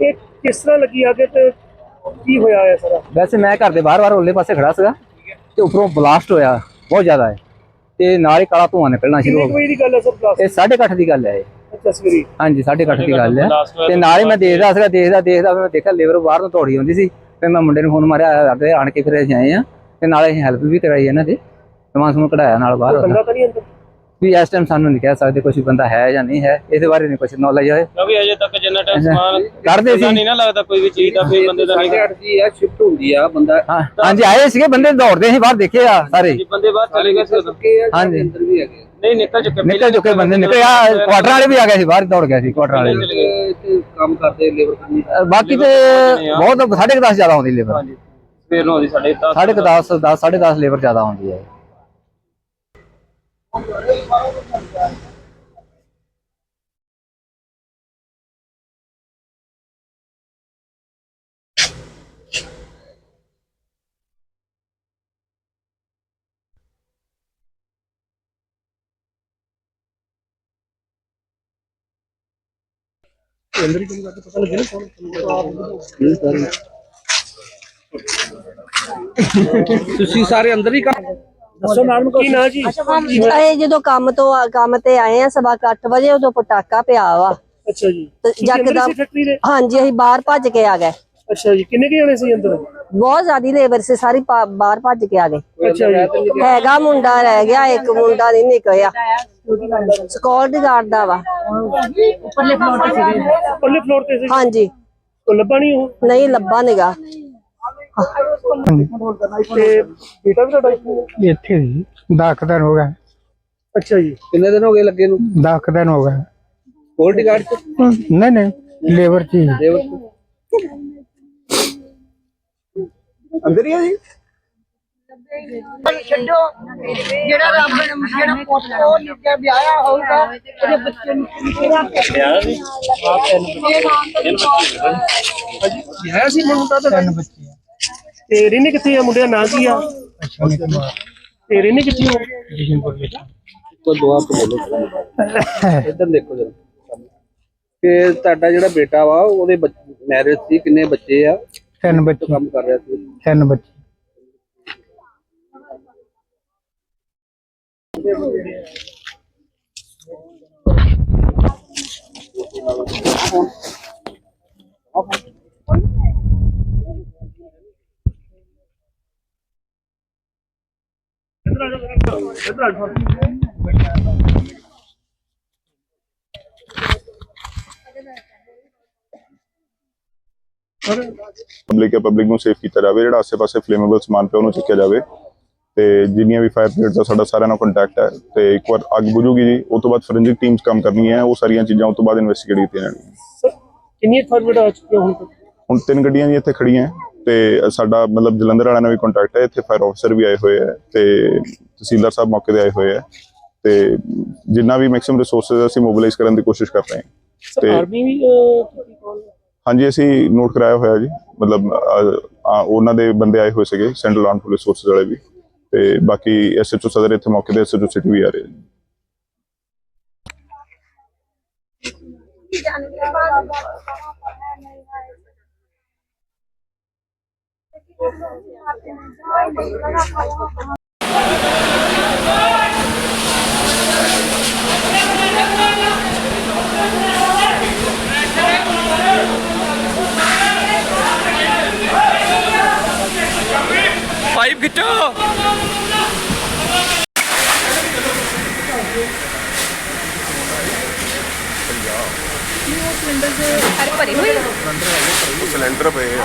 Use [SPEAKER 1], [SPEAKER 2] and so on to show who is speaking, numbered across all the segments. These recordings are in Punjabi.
[SPEAKER 1] ਇਹ ਕਿਸ ਤਰ੍ਹਾਂ ਲੱਗੀ ਅੱਗ ਤੇ ਕੀ ਹੋਇਆ ਹੈ ਸਾਰਾ?
[SPEAKER 2] ਵੈਸੇ ਮੈਂ ਘਰ ਦੇ ਬਾਹਰ-ਬਾਹਰ ਉੱਲੇ ਪਾਸੇ ਖੜਾ ਸੀਗਾ ਤੇ ਉੱਪਰੋਂ ਬਲਾਸਟ ਹੋਇਆ ਬਹੁਤ ਜ਼ਿਆਦਾ ਹੈ। ਤੇ ਨਾਲ ਹੀ ਕਾਲਾ ਧੂਆਂ ਨਿਕਲਣਾ ਸ਼ੁਰੂ
[SPEAKER 1] ਕਿੰਨੇ
[SPEAKER 2] ਹੋ ਗਿਆ
[SPEAKER 1] ਵਜੇ ਦੀ ਗੱਲ ਹੈ ਸਰ ਬਲਾਸਟ
[SPEAKER 2] ਇਹ 8:30 ਦੀ ਗੱਲ ਹੈ ਇਹ।
[SPEAKER 1] ਅੱਛਾ ਸਵੇਰੇ।
[SPEAKER 2] ਹਾਂਜੀ 8:30 ਦੀ ਗੱਲ ਹੈ। ਤੇ ਨਾਲ ਹੀ ਮੈਂ ਦੇਖਦਾ ਸੀਗਾ ਦੇਖਦਾ ਦੇਖਦਾ ਮੈਂ ਦੇਖਿਆ ਲੇਬਰ ਬਾਹਰ ਨੂੰ ਦੌੜੀ ਆਉਂਦੀ ਸੀ। ਫਿਰ ਮੈਂ ਮੁੰਡੇ ਨੂੰ ਫੋਨ ਮਾਰਿਆ ਅੱਗੇ ਆਣ ਕੇ ਫਿਰ ਅਸੀਂ ਆਏ ਆ ਤੇ ਨਾਲੇ ਅਸੀਂ ਹੈਲਪ ਵੀ ਕਰਾਈ ਇਹਨਾਂ ਦੀ। ਸਮਾਨ ਸਮੂਨ ਕਢਾਇਆ ਨਾਲ ਬਾਹਰ।
[SPEAKER 1] ਬੰਦਾ ਤਾਂ ਨਹੀਂ ਅੰਦਰ?
[SPEAKER 2] ਵੀ ਇਸ ਟਾਈਮ ਸਾਨੂੰ ਨਹੀਂ ਕਹਿ ਸਕਦੇ ਕੋਈ ਬੰਦਾ ਹੈ ਜਾਂ ਨਹੀਂ ਹੈ ਇਹਦੇ ਬਾਰੇ ਨਹੀਂ ਕੁਝ ਨੌਲੇਜ ਹੈ
[SPEAKER 3] ਕਿਉਂਕਿ ਅਜੇ ਤੱਕ ਜਿੰਨਾ ਟਾਈਮ ਸਮਾਨ
[SPEAKER 2] ਕਰਦੇ ਸੀ।
[SPEAKER 3] ਨਹੀਂ ਨਾ ਲੱਗਦਾ ਕੋਈ ਵੀ ਚੀਜ਼ ਦਾ ਕੋਈ ਬੰਦੇ ਦਾ ਨਹੀਂ
[SPEAKER 4] ਜੀ ਆ ਸ਼ਿਫਟ ਹੁੰਦੀ ਆ ਬੰਦਾ
[SPEAKER 2] ਹਾਂਜੀ ਆਏ ਸੀਗੇ ਬੰਦੇ ਦੌੜਦੇ ਸੀ ਬਾਹਰ ਦੇਖੇ ਆ ਸਾਰੇ।
[SPEAKER 3] ਜੀ ਬੰਦੇ ਬਾਹਰ ਚਲੇ ਗਏ
[SPEAKER 2] ਹਾਂਜੀ।
[SPEAKER 4] ਅੰਦਰ ਵੀ ਹੈਗੇ।
[SPEAKER 3] ਨਹੀਂ ਨਿਕਲ ਚੁੱਕੇ
[SPEAKER 2] ਨਿਕਲ ਚੁੱਕੇ ਬੰਦੇ ਨਿਕਲੇ ਆ ਕੁਆਟਰ ਵਾਲੇ ਵੀ ਆ ਗਏ ਸੀ ਬਾਹਰ ਦੌੜ ਗਏ ਸੀ ਕੁਆਟਰ ਵਾਲੇ।
[SPEAKER 4] ਕੰਮ ਕਰਦੇ ਲੇਬਰ
[SPEAKER 2] ਬਾਕੀ ਤੇ ਬਹੁਤ ਸਾਢੇ ਕੁ ਦਸ ਜ਼ਿਆਦਾ ਆਉਂਦੀ ਲੇਬਰ
[SPEAKER 3] ਹਾਂਜੀ ਸਵੇਰ ਨੂੰ ਆਉਂਦੀ ਸਾਡੇ ਤਾਂ
[SPEAKER 2] ਸਾਢੇ ਕੁ ਦਸ। 10 ਸਾਢੇ 10 ਲੇਬਰ ਜ਼ਿਆਦਾ ਆਉਂਦੀ ਹੈ।
[SPEAKER 1] ਅੰਦਰ ਹੀ ਕੰਮ ਕਰਕੇ ਪਤਾ ਲੱਗਿਆ ਨਾ ਕੌਣ
[SPEAKER 4] ਤੁਸੀਂ ਸਾਰੇ ਅੰਦਰ ਹੀ ਕੰਮ
[SPEAKER 1] ਦੱਸੋ ਨਾਮ ਕੀ ਨਾਂ ਜੀ?
[SPEAKER 5] ਅਸੀਂ ਜਦੋਂ ਕੰਮ ਤੋਂ ਆ- ਕੰਮ ਤੇ ਆਏ ਆ ਸਵਾ ਕੁ ਅੱਠ ਵਜੇ ਉਦੋਂ ਪਟਾਕਾ ਪਿਆ ਵਾ।
[SPEAKER 1] ਅੱਛਾ ਜੀ।
[SPEAKER 5] ਤੇ
[SPEAKER 1] ਤੁਸੀਂ ਅੰਦਰ
[SPEAKER 5] ਯਕਦਮ
[SPEAKER 1] ਸੀ ਫੈਕਟਰੀ ਦੇ?
[SPEAKER 5] ਹਾਂਜੀ ਅਸੀਂ ਬਾਹਰ ਭੱਜ ਕੇ ਆ ਗਏ।
[SPEAKER 1] ਅੱਛਾ ਜੀ ਕਿੰਨੇ ਕੁ ਜਣੇ ਸੀ ਅੰਦਰ?
[SPEAKER 5] ਬਹੁਤ ਜ਼ਿਆਦੀ ਲੇਬਰ ਸੀ ਸਾਰੀ ਪਾ- ਬਾਹਰ ਭੱਜ ਕੇ ਆ ਗਏ।
[SPEAKER 1] ਅੱਛਾ ਜੀ।
[SPEAKER 5] ਹੈਗਾ ਮੁੰਡਾ ਰਹਿ ਗਿਆ ਇੱਕ ਮੁੰਡਾ ਨਹੀਂ ਨਿਕਲਿਆ। ਸਕਿਉਰਟੀ ਗਾਰਡ ਦਾ ਵਾ।
[SPEAKER 1] ਪੱਲੇ ਫਲੋਰ ਤੇ ਸੀ
[SPEAKER 5] ਹਾਂਜੀ।
[SPEAKER 1] ਉਹ ਲੱਭਾ ਨਹੀਂ ਉਹ?
[SPEAKER 5] ਨਹੀਂ ਲੱਭਾ ਨਿਗਾ।
[SPEAKER 1] ਤੇ ਬੇਟਾ ਵੀ ਤੁਹਾਡਾ ਇੱਥੇ ਹੈ?
[SPEAKER 6] ਇੱਥੇ ਜੀ 10 ਦਿਨ ਹੋ ਗਏ।
[SPEAKER 1] ਅੱਛਾ ਜੀ।
[SPEAKER 4] ਕਿੰਨੇ ਦਿਨ ਹੋ ਗਏ ਲੱਗੇ ਨੂੰ?
[SPEAKER 6] 10 ਦਿਨ ਹੋ ਗਏ।
[SPEAKER 4] ਸਕਿਉਰਟੀ ਗਾਰਡ ਚ
[SPEAKER 6] ਨਹੀਂ ਨਹੀਂ ਲੇਬਰ ਚ ਹੀ।
[SPEAKER 4] ਲੇਬਰ ਚ ਅੰਦਰ ਹੀ ਆ ਜੀ?
[SPEAKER 7] ਛੱਡੋ। ਜਿਹੜਾ ਰੱਬ ਨੇ ਜਿਹੜਾ ਪੁੱਤ ਉਹ ਨਿੱਜਾ ਵਿਆਹਿਆ ਹੋਊਗਾ ਉਹਦੇ ਬੱਚੇ ਨੂੰ ਕਿਹੜਾ
[SPEAKER 1] ਵਿਆਹਿਆ ਸੀ ਮੁੰਡਾ ਤਾਂ
[SPEAKER 6] ਤਿੰਨ ਬੱਚੇ ਆ।
[SPEAKER 1] ਤੇ ਰਹਿੰਦੇ ਕਿੱਥੇ ਆ? ਮੁੰਡੇ ਦਾ ਨਾਂ ਕੀ ਆ?
[SPEAKER 6] ਅਸ਼ਵਨੀ ਕੁਮਾਰ
[SPEAKER 1] ਤੇ ਰਹਿੰਦੇ ਕਿੱਥੇ ਹੋ
[SPEAKER 6] ਜਸ਼ਨਪੁਰ ਵਿੱਚ।
[SPEAKER 4] ਕੋਈ ਦੁਆ ਤੋਂ ਬੋਲੋ। ਇੱਧਰ ਦੇਖੋ ਜਰਾ। ਕਿ ਤੁਹਾਡਾ ਜਿਹੜਾ ਬੇਟਾ ਵਾ ਉਹਦੇ ਮੈਰਿਜ ਸੀ ਕਿੰਨੇ ਬੱਚੇ ਆ?
[SPEAKER 6] ਤਿੰਨ ਬੱਚੇ।
[SPEAKER 4] ਕੰਮ ਕਰ ਰਿਹਾ ਸੀ?
[SPEAKER 6] ਤਿੰਨ ਬੱਚੇ।
[SPEAKER 8] ਪਬਲਿਕ ਹੈ ਪਬਲਿਕ ਨੂੰ ਸੇਫ ਕੀਤਾ ਜਾਵੇ ਜਿਹੜਾ ਆਸ-ਪਾਸੇ ਫਲੇਮੇਬਲ ਸਮਾਨ ਪਿਆ ਉਹਨੂੰ ਚੁੱਕਿਆ ਜਾਵੇ। ਤੇ ਜਿੰਨੀਆਂ ਵੀ ਫਾਇਰ ਬ੍ਰਿਗੇਡ ਦਾ ਸਾਡਾ ਸਾਰਿਆਂ ਨਾਲ ਕੰਟੈਕਟ ਹੈ। ਤੇ ਇੱਕ ਵਾਰ ਅੱਗ ਬੁਝੂਗੀ ਜੀ ਉਸ ਤੋਂ ਬਾਅਦ ਫੋਰੈਂਸਿਕ ਟੀਮਸ ਕੰਮ ਕਰਨੀਆਂ ਹੈ ਉਹ ਸਾਰੀਆਂ ਚੀਜ਼ਾਂ ਉਸ ਤੋਂ ਬਾਅਦ ਇਨਵੈਸਟੀਗੇਟ ਕੀਤੀਆਂ ਜਾਣਗੀਆਂ।
[SPEAKER 1] ਸਰ ਕਿੰਨੀ ਫਾਰਵਰਡ ਆ ਚੁੱਕੀਆਂ ਹੁਣ ਤੱਕ?
[SPEAKER 8] ਹੁਣ ਤਿੰਨ ਗੱਡੀਆਂ ਜੀ ਇੱਥੇ ਖੜੀਆਂ ਹੈ। ਤੇ ਸਾਡਾ ਮਤਲਬ ਜਲੰਧਰ ਵਾਲਿਆਂ ਨਾਲ ਵੀ ਕੰਟੈਕਟ ਹੈ ਇੱਥੇ ਫਾਇਰ ਆਫੀਸਰ ਵੀ ਆਏ ਹੋਏ ਹੈ ਤੇ ਤਹਿਸੀਲਦਾਰ ਸਾਹਿਬ ਮੌਕੇ ਤੇ ਆਏ ਹੋਏ ਹੈ ਤੇ ਜਿੰਨਾ ਵੀ ਮੈਕਸਿਮਮ ਰਿਸੋਰਸਸ ਅਸੀਂ ਮੋਬਿਲਾਈਜ਼ ਕਰਨ ਦੀ ਕੋਸ਼ਿਸ਼ ਕਰ ਰਹੇ ਹਾਂ। ਤੇ-
[SPEAKER 1] ਆਰਮੀ ਵੀ ਕੀਤੀ?
[SPEAKER 8] ਹਾਂਜੀ ਅਸੀਂ ਨੋਟ ਕਰਾਇਆ ਹੋਇਆ ਜੀ ਮਤਲਬ ਉਹਨਾਂ ਦੇ ਬੰਦੇ ਆਏ ਹੋਏ ਸੀਗੇ ਸੈਂਟਰਲ ਆਰਮ ਪੁਲਿਸ ਫੋਰਸਸ ਵਾਲੇ ਵੀ ਤੇ ਬਾਕੀ ਐਸਐਚਓ ਸਦਰ ਇੱਥੇ ਮੌਕੇ ਤੇ ਐਸਐਚਓ ਸਿਟੀ ਵੀ ਆ ਰਹੇ ਨੇ
[SPEAKER 3] ਪਾਈਪ ਖਿੱਚੋ
[SPEAKER 8] ਸਿਲੰਡਰ ਪਏ ਆ।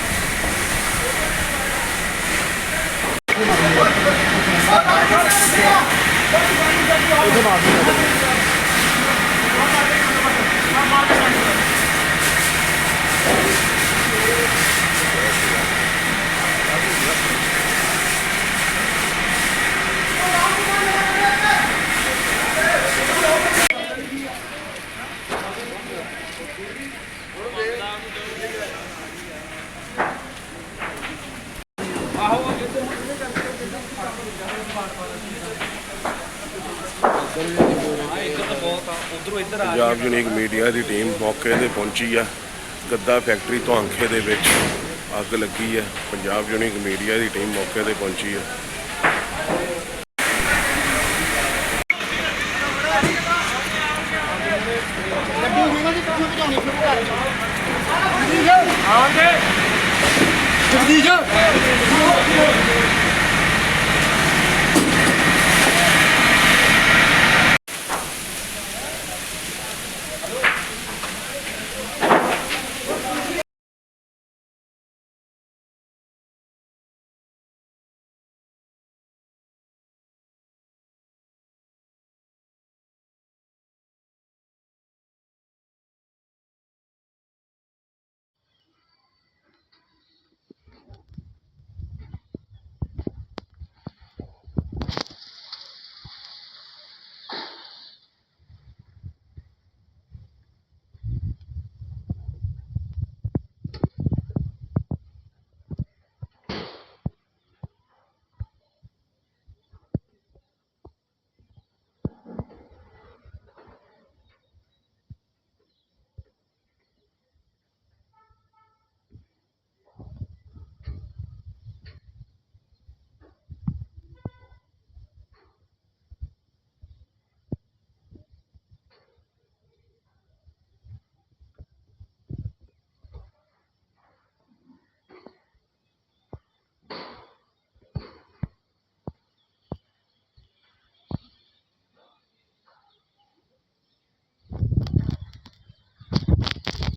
[SPEAKER 8] ਪੰਜਾਬ ਯੂਨੀਕ ਮੀਡੀਆ ਦੀ ਟੀਮ ਮੌਕੇ ਤੇ ਪਹੁੰਚੀ
[SPEAKER 9] ਆ। ਗੱਦਾ ਫੈਕਟਰੀ ਤੋਂ ਅੰਖੇ ਦੇ ਵਿੱਚ ਅੱਗ ਲੱਗੀ ਹੈ ਪੰਜਾਬ ਯੂਨੀਕ ਮੀਡੀਆ ਦੀ ਟੀਮ ਮੌਕੇ ਤੇ ਪਹੁੰਚੀ ਆ।
[SPEAKER 1] ਜਗਦੀਸ਼।